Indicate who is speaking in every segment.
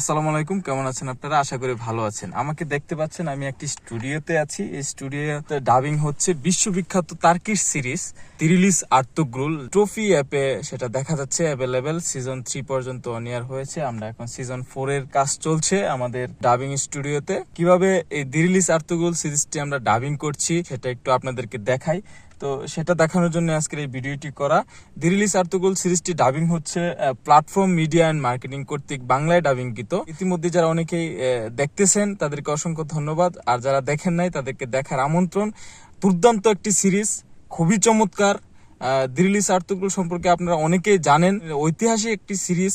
Speaker 1: আসসালামু আলাইকুম, কেমন আছেন আপনারা? আশা করি ভালো আছেন। আমাকে দেখতে পাচ্ছেন, আমি একটি স্টুডিওতে আছি। এই স্টুডিওতে ডাবিং হচ্ছে বিশ্ববিখ্যাত Turkish series Dirilis Ertugrul. Trophy অ্যাপে সেটা দেখা যাচ্ছে অ্যাভেলেবেল সিজন থ্রি পর্যন্ত অন ইয়ার হয়েছে। আমরা এখন সিজন ফোর এর কাজ চলছে আমাদের ডাবিং স্টুডিওতে। কীভাবে এই দিরিলিস আর্তুগ্রুল সিরিজটি আমরা ডাবিং করছি, সেটা একটু আপনাদেরকে দেখাই। তো সেটা দেখানোর জন্য আজকের এই ভিডিওটি করা। দিরিলিস আর্তুগুল সিরিজটি ডাবিং হচ্ছে প্ল্যাটফর্ম মিডিয়া অ্যান্ড মার্কেটিং কর্তৃক বাংলায় ডাবিং গীত ইতিমধ্যে যারা অনেকেই দেখতেছেন, তাদেরকে অসংখ্য ধন্যবাদ। আর যারা দেখেন নাই, তাদেরকে দেখার আমন্ত্রণ। দুর্দান্ত একটি সিরিজ, খুবই চমৎকার। দিরিলিস আর্তুগুল সম্পর্কে আপনারা অনেকেই জানেন। ঐতিহাসিক একটি সিরিজ,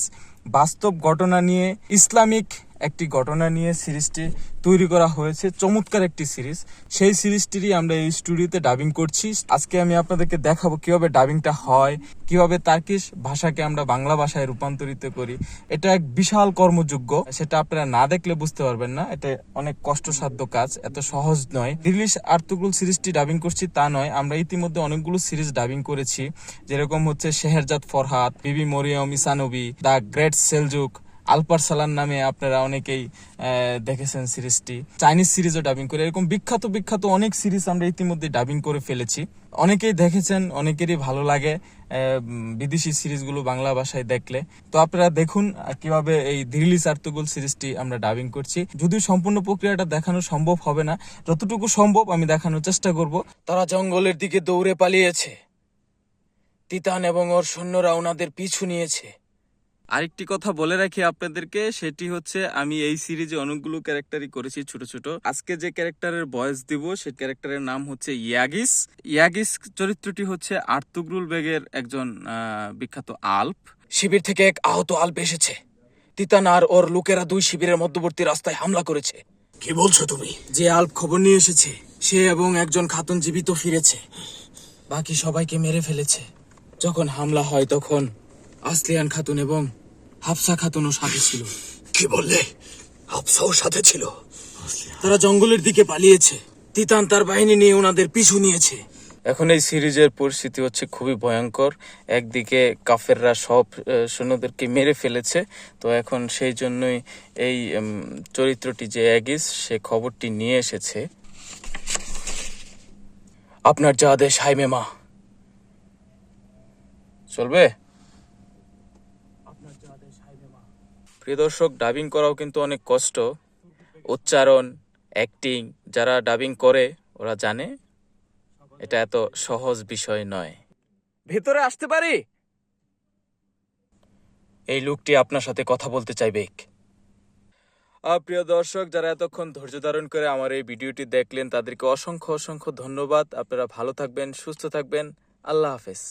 Speaker 1: বাস্তব ঘটনা নিয়ে ইসলামিক একটি ঘটনা নিয়ে সিরিজটি তৈরি করা হয়েছে। চমৎকার একটি সিরিজ। সেই সিরিজটিরই আমরা এই স্টুডিওতে ডাবিং করছি। আজকে আমি আপনাদেরকে দেখাবো কীভাবে ডাবিংটা হয়, কীভাবে তার্কিশ ভাষাকে আমরা বাংলা ভাষায় রূপান্তরিত করি। এটা এক বিশাল কর্মযোগ্য। সেটা আপনারা না দেখলে বুঝতে পারবেন না। এটা অনেক কষ্টসাধ্য কাজ, এত সহজ নয়। দিল্লিশ আর্তুগুল সিরিজটি ডাবিং করছি তা নয়। আমরা ইতিমধ্যে অনেকগুলো সিরিজ ডাবিং করেছি। যেরকম হচ্ছে শেহেরজাদ ফরহাদ, বিবি মরিয়ম ইসানবি the great Seljuk Alparslan নামে আপনারা অনেকেই দেখেছেন সিরিজটি। চাইনিজ সিরিজও ডাবিং করে। এরকম বিখ্যাত বিখ্যাত অনেক সিরিজ আমরা ইতিমধ্যে ডাবিং করে ফেলেছি। অনেকেই দেখেছেন, অনেকেরই ভালো লাগে বিদেশি সিরিজগুলো বাংলা ভাষায় দেখলে। তো আপনারা দেখুন কীভাবে এই দিল্লি সার্তুগুল সিরিজটি আমরা ডাবিং করছি। যদিও সম্পূর্ণ প্রক্রিয়াটা দেখানো সম্ভব হবে না, যতটুকু সম্ভব আমি দেখানোর চেষ্টা করব। তারা জঙ্গলের দিকে দৌড়ে পালিয়েছে। তিতান এবং ওর সৈন্যরা ওনাদের পিছু নিয়েছে। আরেকটি কথা বলে রাখি আপনাদেরকে সেটি হচ্ছে আমি এই সিরিজে অনেকগুলো ক্যারেক্টারই করেছি ছোট ছোট। আজকে যে ক্যারেক্টারের বয়স দিব সে ক্যারেক্টারের নাম হচ্ছে ইয়াগিস। ইয়াগিস চরিত্রটি হচ্ছে আর্তুগ্রুল বেগের একজন বিখ্যাত আল্প। শিবির থেকে এক আহত আল্প এসেছে। তিতান আর ওর লোকেরা দুই শিবিরের মধ্যবর্তী রাস্তায় হামলা করেছে।
Speaker 2: কি বলছো তুমি?
Speaker 1: যে আল্প খবর নিয়ে এসেছে সে এবং একজন খাতুন জীবিত ফিরেছে। বাকি সবাইকে মেরে ফেলেছে। যখন হামলা হয় তখন আসলিয়ান খাতুন এবং হাফসা খাতুনও সাথে ছিল।
Speaker 2: কি বললে? হাফসাও সাথে ছিল?
Speaker 1: তারা জঙ্গলের দিকে পালিয়েছে। তিতান তার বাহিনী নিয়ে ওনাদের পিছু নিয়েছে। এখন এই সিরিজের পরিস্থিতি হচ্ছে খুবই ভয়ঙ্কর। একদিকে কাফেররা সব সৈন্যদেরকে মেরে ফেলেছে। তো এখন সেই জন্যই এই চরিত্রটি যে অ্যাগিস সে খবরটি নিয়ে এসেছে। আপনার যা আদেশ হাইমে মা চলবে? প্রিয় দর্শক ডাবিং করাও কিন্তু অনেক কষ্ট। উচ্চারণ অ্যাক্টিং যারা ডাবিং করে ওরা জানে এটা এত সহজ বিষয় নয়। ভেতরে আসতে পারি? এই লোকটি আপনার সাথে কথা বলতে চাইবে। প্রিয় দর্শক যারা এতক্ষণ ধৈর্য ধারণ করে আমার এই ভিডিওটি দেখলেন তাদেরকে অসংখ্য অসংখ্য ধন্যবাদ। আপনারা ভালো থাকবেন সুস্থ থাকবেন। আল্লাহ হাফেজ।